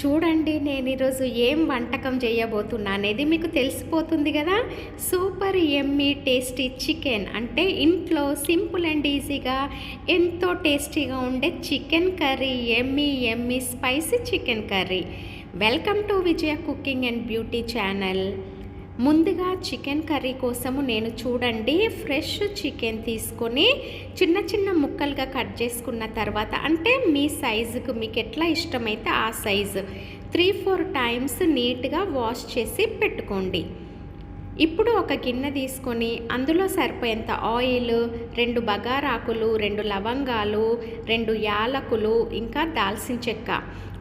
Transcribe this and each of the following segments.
చూడండి నేను ఈరోజు ఏం వంటకం చేయబోతున్నా అనేది మీకు తెలిసిపోతుంది కదా? Super yummy tasty chicken. అంటే ఇంట్లో సింపుల్ అండ్ ఈజీగా ఎంతో టేస్టీగా ఉండే chicken curry yummy yummy spicy chicken curry. Welcome to Vijaya cooking and beauty channel. ముందుగా చికెన్ కర్రీ కోసము నేను చూడండి ఫ్రెష్ చికెన్ తీసుకొని చిన్న చిన్న ముక్కలుగా కట్ చేసుకున్న తర్వాత అంటే మీ సైజుకు మీకు ఎట్లా ఇష్టమైతే ఆ సైజు త్రీ ఫోర్ టైమ్స్ నీట్గా వాష్ చేసి పెట్టుకోండి. ఇప్పుడు ఒక గిన్నె తీసుకొని అందులో సరిపోయేంత ఆయిల్ రెండు బగారాకులు రెండు లవంగాలు రెండు యాలకులు ఇంకా దాల్చిన చెక్క.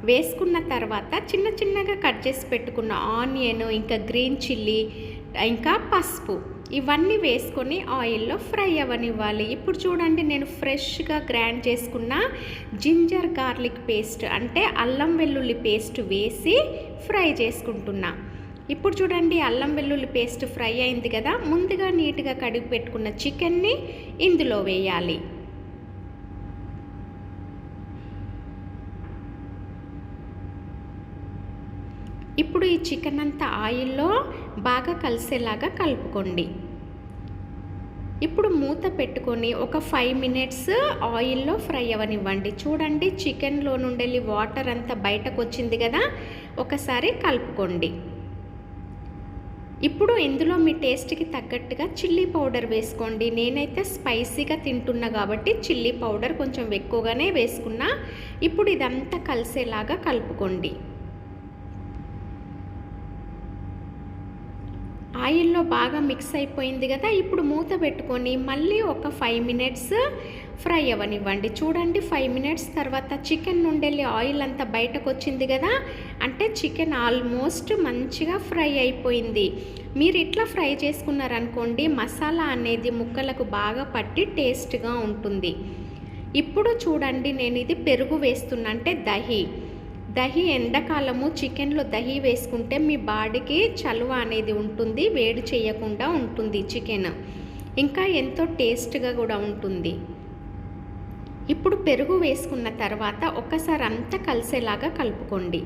వేసుకున్న తర్వాత చిన్న చిన్నగా కట్ చేసి పెట్టుకున్న ఆనియన్ ఇంకా గ్రీన్ చిల్లీ ఇంకా పసుపు ఇవన్నీ వేసుకొని ఆయిల్లో ఫ్రై అవ్వనివ్వాలి. ఇప్పుడు చూడండి నేను ఫ్రెష్గా గ్రైండ్ చేసుకున్న జింజర్ గార్లిక్ పేస్ట్ అంటే అల్లం వెల్లుల్లి పేస్ట్ వేసి ఫ్రై చేసుకుంటున్నా. ఇప్పుడు చూడండి అల్లం వెల్లుల్లి పేస్ట్ ఫ్రై అయింది కదా ముందుగా నీట్గా కడిగి పెట్టుకున్న చికెన్ని ఇందులో వేయాలి. ఇప్పుడు ఈ చికెన్ అంతా ఆయిల్లో బాగా కలిసేలాగా కలుపుకోండి. ఇప్పుడు మూత పెట్టుకొని ఒక ఫైవ్ మినిట్స్ ఆయిల్లో ఫ్రై అవ్వనివ్వండి చూడండి చికెన్లో నుండి వాటర్ అంతా బయటకు వచ్చింది కదా ఒకసారి కలుపుకోండి. ఇప్పుడు ఇందులో మీ టేస్ట్కి తగ్గట్టుగా చిల్లీ పౌడర్ వేసుకోండి. నేనైతే స్పైసీగా తింటున్నా కాబట్టి చిల్లీ పౌడర్ కొంచెం ఎక్కువగానే వేసుకున్నా. ఇప్పుడు ఇదంతా కలిసేలాగా కలుపుకోండి. ఆయిల్లో బాగా మిక్స్ అయిపోయింది కదా ఇప్పుడు మూత పెట్టుకొని మళ్ళీ ఒక ఫైవ్ మినిట్స్ ఫ్రై అవ్వనివ్వండి. చూడండి ఫైవ్ మినిట్స్ తర్వాత చికెన్ నుండి ఆయిల్ అంతా బయటకు వచ్చింది కదా అంటే చికెన్ ఆల్మోస్ట్ మంచిగా ఫ్రై అయిపోయింది. మీరు ఇట్లా ఫ్రై చేసుకున్నారనుకోండి మసాలా అనేది ముక్కలకు బాగా పట్టి టేస్ట్గా ఉంటుంది. ఇప్పుడు చూడండి నేను ఇది పెరుగు వేస్తున్నా అంటే దహి. దహి ఎండాకాలము చికెన్లో దహి వేసుకుంటే మీ బాడీకి చలువ అనేది ఉంటుంది వేడి చేయకుండా ఉంటుంది చికెన్. ఇంకా ఎంతో టేస్ట్గా కూడా ఉంటుంది. ఇప్పుడు పెరుగు వేసుకున్న తర్వాత ఒకసారి అంతా కలిసేలాగా కలుపుకోండి.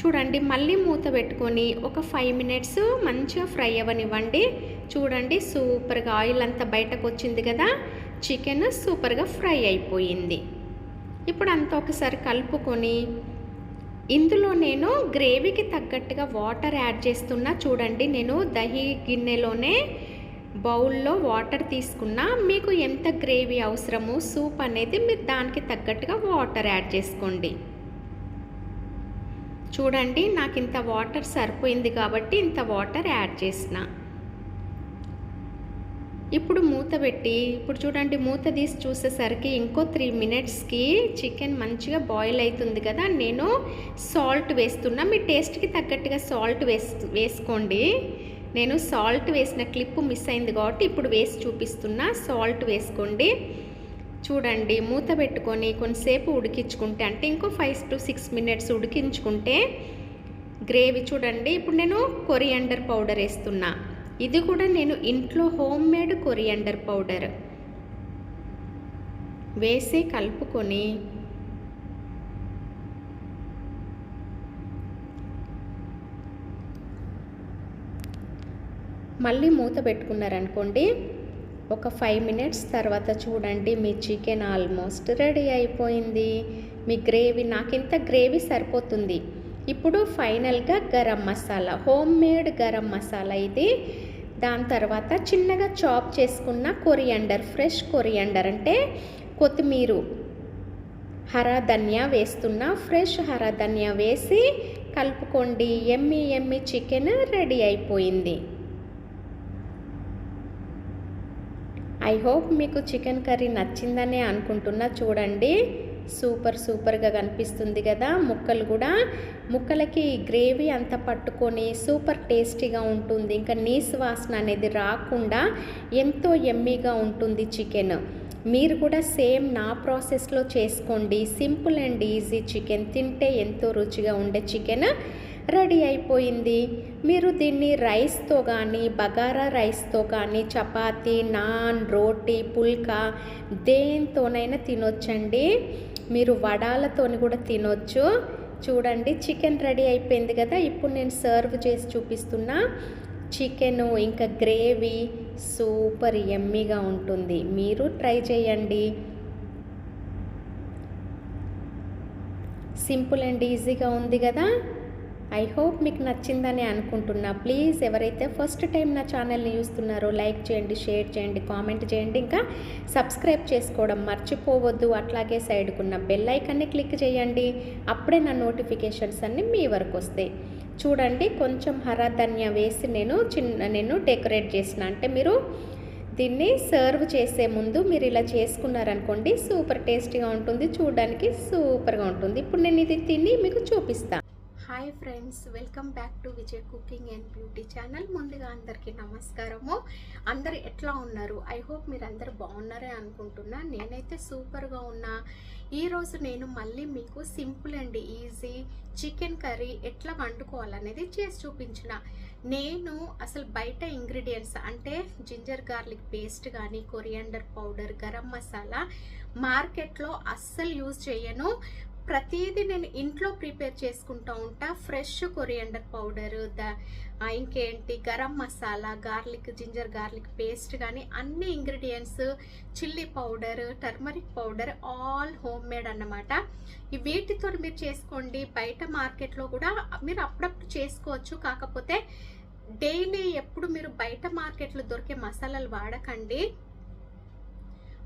చూడండి మళ్ళీ మూత పెట్టుకొని ఒక ఫైవ్ మినిట్స్ మంచిగా ఫ్రై అవ్వనివ్వండి. చూడండి సూపర్గా ఆయిల్ అంతా బయటకు వచ్చింది కదా చికెన్ సూపర్గా ఫ్రై అయిపోయింది. ఇప్పుడు అంత ఒకసారి కలుపుకొని ఇందులో నేను గ్రేవీకి తగ్గట్టుగా వాటర్ యాడ్ చేస్తున్నా. చూడండి నేను దహి గిన్నెలోనే బౌల్లో వాటర్ తీసుకున్నా. మీకు ఎంత గ్రేవీ అవసరము సూప్ అనేది మీరు దానికి తగ్గట్టుగా వాటర్ యాడ్ చేసుకోండి. చూడండి నాకు ఇంత వాటర్ సరిపోయింది కాబట్టి ఇంత వాటర్ యాడ్ చేసిన. ఇప్పుడు మూత పెట్టి ఇప్పుడు చూడండి మూత తీసి చూసేసరికి ఇంకో త్రీ మినిట్స్కి చికెన్ మంచిగా బాయిల్ అవుతుంది కదా నేను సాల్ట్ వేస్తున్నా. మీ టేస్ట్కి తగ్గట్టుగా సాల్ట్ వేస్ వేసుకోండి. నేను సాల్ట్ వేసిన క్లిప్ మిస్ అయింది కాబట్టి ఇప్పుడు వేసి చూపిస్తున్నా. సాల్ట్ వేసుకోండి. చూడండి మూత పెట్టుకొని కొంతసేపు ఉడికించుకుంటే అంటే ఇంకో ఫైవ్ టు సిక్స్ మినిట్స్ ఉడికించుకుంటే గ్రేవీ చూడండి. ఇప్పుడు నేను కొరియాండర్ పౌడర్ వేస్తున్నా. ఇది కూడా నేను ఇంట్లో హోమ్ మేడ్ కొరియాండర్ పౌడర్. వేసి కలుపుకొని మళ్ళీ మూత పెట్టుకున్నారనుకోండి ఒక ఫైవ్ మినిట్స్ తర్వాత చూడండి మీ చికెన్ ఆల్మోస్ట్ రెడీ అయిపోయింది. మీ గ్రేవీ నాకు ఇంత గ్రేవీ సరిపోతుంది. ఇప్పుడు ఫైనల్గా గరం మసాలా హోమ్ మేడ్ గరం మసాలా ఇది దాని తర్వాత చిన్నగా చాప్ చేసుకున్న కొరియండర్ ఫ్రెష్ కొరియండర్ అంటే కొత్తిమీర హరా ధనియా వేస్తున్న ఫ్రెష్ హరా ధనియా వేసి కలుపుకోండి. ఎమ్మి ఎమ్మి చికెన్ రెడీ అయిపోయింది. ఐ హోప్ మీకు చికెన్ కర్రీ నచ్చిందనే అనుకుంటున్నా. చూడండి. సూపర్ సూపర్గా కనిపిస్తుంది కదా ముక్కలు కూడా. ముక్కలకి గ్రేవీ అంత పట్టుకొని సూపర్ టేస్టీగా ఉంటుంది. ఇంకా నీస్ వాసన అనేది రాకుండా ఎంతో ఎమ్మీగా ఉంటుంది చికెన్. మీరు కూడా సేమ్ నా ప్రాసెస్లో చేసుకోండి. Simple and easy chicken. తింటే ఎంతో రుచిగా ఉండే చికెన్ రెడీ అయిపోయింది. మీరు దీన్ని రైస్తో కానీ బగారా రైస్తో కానీ చపాతీ నాన్ రోటీ పుల్కా దేంతోనైనా తినొచ్చండి. మీరు వడాలతోని కూడా తినొచ్చు. చూడండి చికెన్ రెడీ అయిపోయింది కదా. ఇప్పుడు నేను సర్వ్ చేసి చూపిస్తున్నా. చికెను ఇంకా గ్రేవీ సూపర్ ఎమ్మీగా ఉంటుంది. మీరు ట్రై చేయండి. సింపుల్ అండ్ ఈజీగా ఉంది కదా. ఐ హోప్ మీకు నచ్చిందని అనుకుంటున్నా. ప్లీజ్ ఎవరైతే ఫస్ట్ టైం నా ఛానల్ని చూస్తున్నారో లైక్ చేయండి షేర్ చేయండి కామెంట్ చేయండి. ఇంకా సబ్స్క్రైబ్ చేసుకోవడం మర్చిపోవద్దు. అట్లాగే సైడ్కున్న బెల్ ఐకాన్ని క్లిక్ చేయండి. అప్పుడే నా నోటిఫికేషన్స్ అన్నీ మీ వరకు వస్తాయి. చూడండి కొంచెం హరధన్య వేసి నేను చిన్న నేను డెకరేట్ చేసిన. అంటే మీరు దీన్ని సర్వ్ చేసే ముందు మీరు ఇలా చేసుకున్నారనుకోండి సూపర్ టేస్టీగా ఉంటుంది. చూడడానికి సూపర్గా ఉంటుంది. ఇప్పుడు నేను ఇది తిని మీకు చూపిస్తాను hi friends welcome back to Vijay cooking and beauty channel ముందుగా అందరికీ నమస్కారము. అందరు ఎట్లా ఉన్నారు? ఐ హోప్ మీరు అందరు బాగున్నారే అనుకుంటున్నా. నేనైతే సూపర్గా ఉన్నా. ఈరోజు నేను మళ్ళీ మీకు simple and easy chicken curry ఎట్లా వండుకోవాలనేది చేసి చూపించిన. నేను అసలు బయట ఇంగ్రీడియంట్స్ అంటే జింజర్ గార్లిక్ పేస్ట్ కానీ కొరియాండర్ పౌడర్ గరం మసాలా మార్కెట్లో అస్సలు యూజ్ చేయను. ప్రతిదీ నేను ఇంట్లో ప్రిపేర్ చేసుకుంటూ ఉంటా. ఫ్రెష్ కొరియండర్ పౌడర్ ద ఇంకేంటి garam masala garlic ginger garlic paste కానీ అన్ని ingredients chilli powder turmeric powder all homemade అన్నమాట. ఈ వీటితో మీరు చేసుకోండి. బయట మార్కెట్లో కూడా మీరు అప్పుడప్పుడు చేసుకోవచ్చు. కాకపోతే డైలీ ఎప్పుడు మీరు బయట మార్కెట్లో దొరికే మసాలాలు వాడకండి.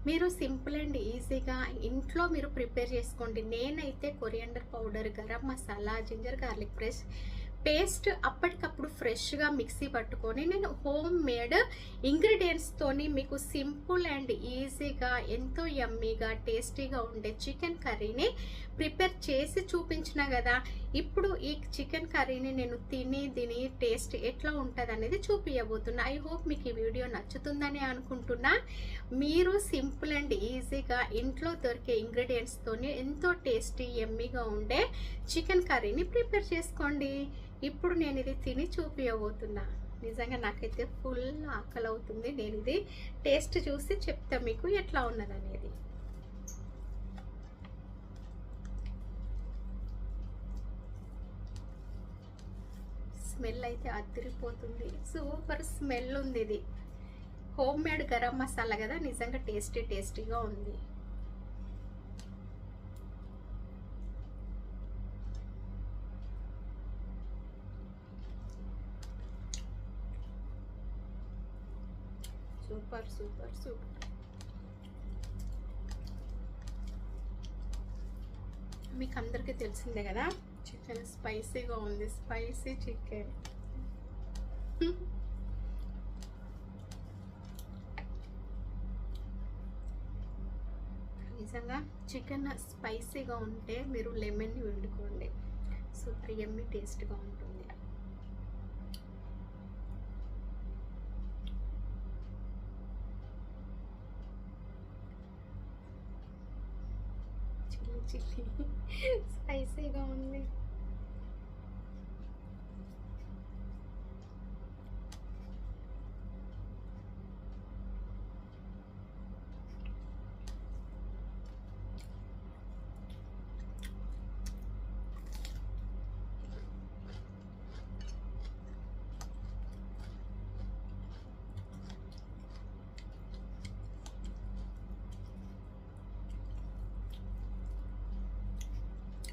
మీరు సింపుల్ అండ్ ఈజీగా ఇంట్లో మీరు ప్రిపేర్ చేసుకోండి. నేనైతే coriander powder garam masala ginger garlic press paste అప్పటికప్పుడు ఫ్రెష్గా మిక్సీ పట్టుకొని నేను హోమ్ మేడ్ ఇంగ్రీడియంట్స్తోని మీకు సింపుల్ అండ్ ఈజీగా ఎంతో యమ్మీగా టేస్టీగా ఉండే చికెన్ కర్రీని ప్రిపేర్ చేసి చూపించిన కదా. ఇప్పుడు ఈ చికెన్ కర్రీని నేను తిని తిని టేస్ట్ ఎట్లా ఉంటుంది అనేది చూపించబోతున్నా ఐ హోప్ మీకు ఈ వీడియో నచ్చుతుందని అనుకుంటున్నా. మీరు సింపుల్ అండ్ ఈజీగా ఇంట్లో దొరికే ఇంగ్రీడియంట్స్తోని ఎంతో టేస్టీ ఎమ్మీగా ఉండే చికెన్ కర్రీని ప్రిపేర్ చేసుకోండి. ఇప్పుడు నేను ఇది తిని చూపించబోతున్నా నిజంగా నాకైతే ఫుల్ ఆకలి అవుతుంది నేను ఇది టేస్ట్ చూసి చెప్తా మీకు ఎట్లా ఉన్నదనేది. స్మెల్ అయితే అదిరిపోతుంది. సూపర్ స్మెల్ ఉంది ఇది. హోమ్ మేడ్ గరం మసాలా కదా నిజంగా టేస్టీ టేస్టీగా ఉంది. సూపర్ సూపర్ సూపర్ మీకు అందరికీ తెలిసిందే కదా? చికెన్ స్పైసీగా ఉంది. స్పైసీ చికెన్ నిజంగా చికెన్ స్పైసీగా ఉంటే మీరు లెమన్ని వండుకోండి. సూపర్ ఎమ్మి టేస్ట్గా ఉంటుంది. చిల్లీ చిల్లీ స్పైసీగా ఉంది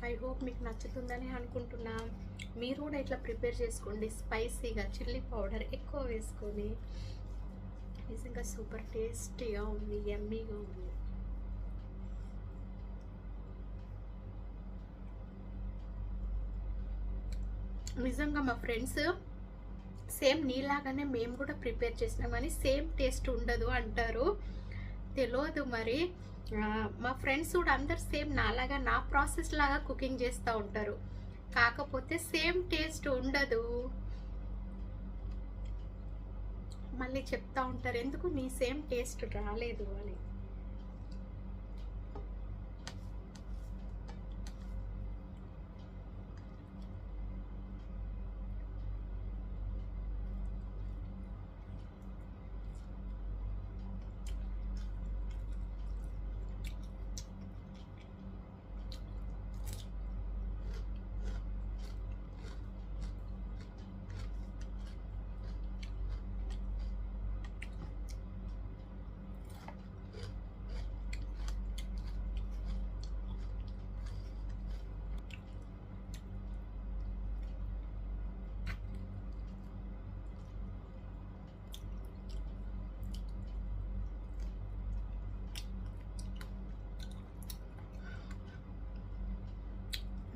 ఐ హోప్ మీకు నచ్చుతుందని అనుకుంటున్నా. మీరు కూడా ఇట్లా ప్రిపేర్ చేసుకోండి. స్పైసీగా చిల్లీ పౌడర్ ఎక్కువ వేసుకొని నిజంగా సూపర్ టేస్టీగా ఉంది ఎమ్మీగా ఉంది. నిజంగా మా ఫ్రెండ్స్ సేమ్ నీలాగానే మేము కూడా ప్రిపేర్ చేసినాం కానీ సేమ్ టేస్ట్ ఉండదు అంటారు. తెలియదు మరి. మా ఫ్రెండ్స్ కూడా అందరు సేమ్ నాలాగా నా ప్రాసెస్ లాగా కుకింగ్ చేస్తూ ఉంటారు. కాకపోతే సేమ్ టేస్ట్ ఉండదు. మళ్ళీ చెప్తా ఉంటారు ఎందుకు నీ సేమ్ టేస్ట్ రాలేదు? అని.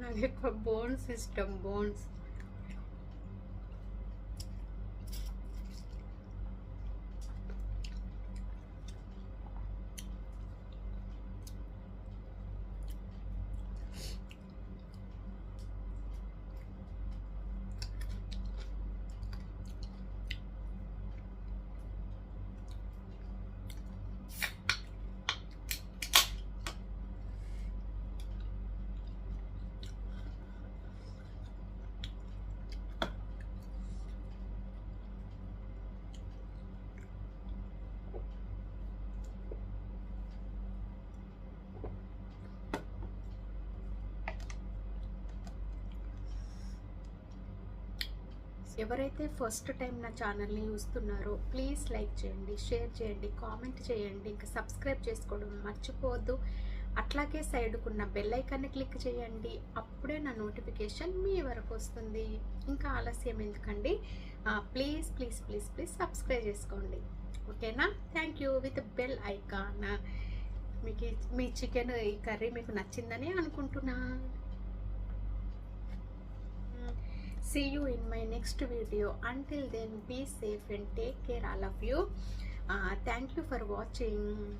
నాకు ఎక్కువ బోన్స్ ఇష్టం ఎవరైతే ఫస్ట్ టైం నా ఛానల్ని చూస్తున్నారో ప్లీజ్ లైక్ చేయండి షేర్ చేయండి కామెంట్ చేయండి ఇంకా సబ్స్క్రైబ్ చేసుకోవడం మర్చిపోవద్దు. అట్లాగే సైడ్కున్న బెల్ ఐకాన్ని క్లిక్ చేయండి అప్పుడే నా నోటిఫికేషన్ మీ వరకు వస్తుంది. ఇంకా ఆలస్యం ఎందుకండి? Please please please please subscribe చేసుకోండి. ఓకేనా? Thank you with bell icon మీకు మీ చికెన్ ఈ కర్రీ మీకు నచ్చిందని అనుకుంటున్నా. See you in my next video. Until then be safe and take care all of you. Uh, thank you for watching.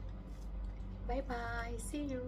Bye bye see you